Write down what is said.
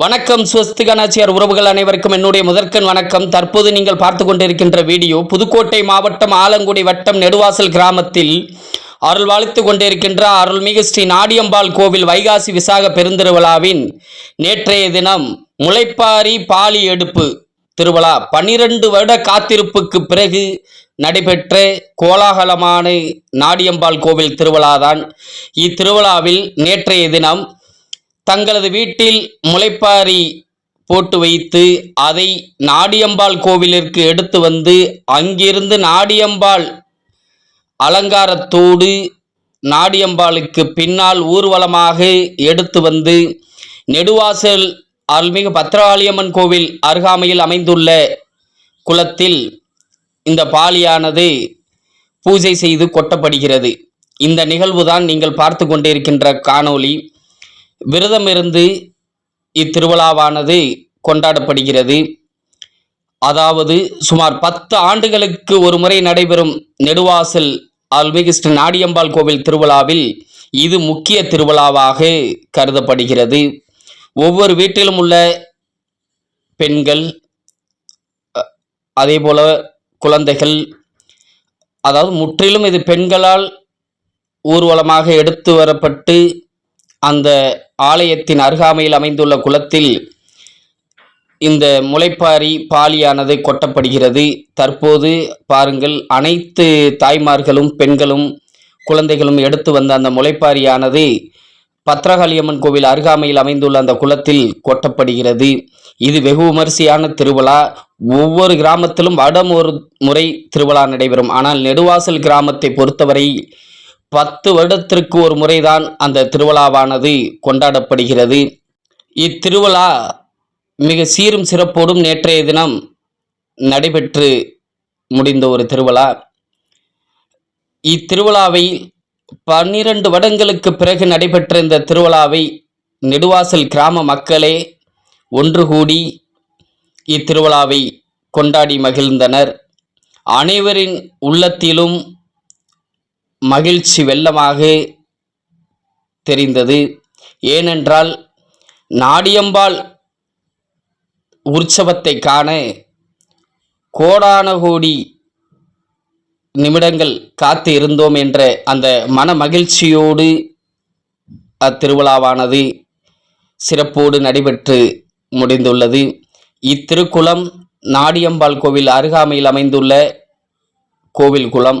வணக்கம் சுவஸ்திகனாச்சியார் உறவுகள் அனைவருக்கும் என்னுடைய முதற்கண் வணக்கம். தற்போது நீங்கள் பார்த்து கொண்டிருக்கின்ற வீடியோ புதுக்கோட்டை மாவட்டம் ஆலங்குடி வட்டம் நெடுவாசல் கிராமத்தில் அருள் வாழ்த்து கொண்டிருக்கின்ற அருள்மிகு ஸ்ரீ நாடியம்பாள் கோவில் வைகாசி விசாக பெருந்திருவிழாவின் நேற்றைய தினம் முளைப்பாரி பாலி எடுப்பு திருவிழா. பன்னிரண்டு வருட காத்திருப்புக்கு பிறகு நடைபெற்ற கோலாகலமான நாடியம்பாள் கோவில் திருவிழாதான் இத்திருவிழாவில் நேற்றைய தினம் தங்களது வீட்டில் முளைப்பாரி போட்டு வைத்து அதை நாடியம்பாள் கோவிலிற்கு எடுத்து வந்து அங்கிருந்து நாடியம்பாள் அலங்காரத்தோடு நாடியம்பாளுக்கு பின்னால் ஊர்வலமாக எடுத்து வந்து நெடுவாசல் அருள்மிகு பத்ரகாளியம்மன் கோவில் அருகாமையில் அமைந்துள்ள குளத்தில் இந்த பாலியானது பூஜை செய்து கொட்டப்படுகிறது. இந்த நிகழ்வுதான் நீங்கள் பார்த்து கொண்டிருக்கின்ற காணொளி. விரதம் இருந்து இத்திருவிழாவானது கொண்டாடப்படுகிறது. அதாவது சுமார் பத்து ஆண்டுகளுக்கு ஒரு முறை நடைபெறும் நெடுவாசல் அல்மிகு ஸ்ரீ நாடியம்பாள் கோவில் திருவிழாவில் இது முக்கிய திருவிழாவாக கருதப்படுகிறது. ஒவ்வொரு வீட்டிலும் உள்ள பெண்கள் அதே போல குழந்தைகள் அதாவது முற்றிலும் இது பெண்களால் ஊர்வலமாக எடுத்து வரப்பட்டு அந்த ஆலயத்தின் அருகாமையில் அமைந்துள்ள குளத்தில் இந்த முளைப்பாரி பாலியானது கொட்டப்படுகிறது. தற்போது பாருங்கள் அனைத்து தாய்மார்களும் பெண்களும் குழந்தைகளும் எடுத்து வந்த அந்த முளைப்பாரியானது பத்ரகாளியம்மன் கோவில் அருகாமையில் அமைந்துள்ள அந்த குளத்தில் கொட்டப்படுகிறது. இது வெகு விமரிசையான திருவிழா. ஒவ்வொரு கிராமத்திலும் வடம் ஒரு முறை திருவிழா நடைபெறும். ஆனால் நெடுவாசல் கிராமத்தை பொறுத்தவரை பத்து வருடத்திற்கு ஒரு முறைதான் அந்த திருவிழாவானது கொண்டாடப்படுகிறது. இத்திருவிழா மிக சீரும் சிறப்போடும் நேற்றைய தினம் நடைபெற்று முடிந்த ஒரு திருவிழா. இத்திருவிழாவை பன்னிரண்டு வருடங்களுக்கு பிறகு நடைபெற்ற இந்த திருவிழாவை நெடுவாசல் கிராம மக்களே ஒன்று கூடி இத்திருவிழாவை கொண்டாடி மகிழ்ந்தனர். அனைவரின் உள்ளத்திலும் மகிழ்ச்சி வெள்ளமாக தெரிந்தது. ஏனென்றால் நாடியம்பாள் உற்சவத்தை காண கோடான கோடி நிமிடங்கள் காத்து இருந்தோம் என்ற அந்த மன மகிழ்ச்சியோடு அத்திருவிழாவானது சிறப்போடு நடைபெற்று முடிந்துள்ளது. இத்திருக்குளம் நாடியம்பாள் கோவில் அருகாமையில் அமைந்துள்ள கோவில் குளம்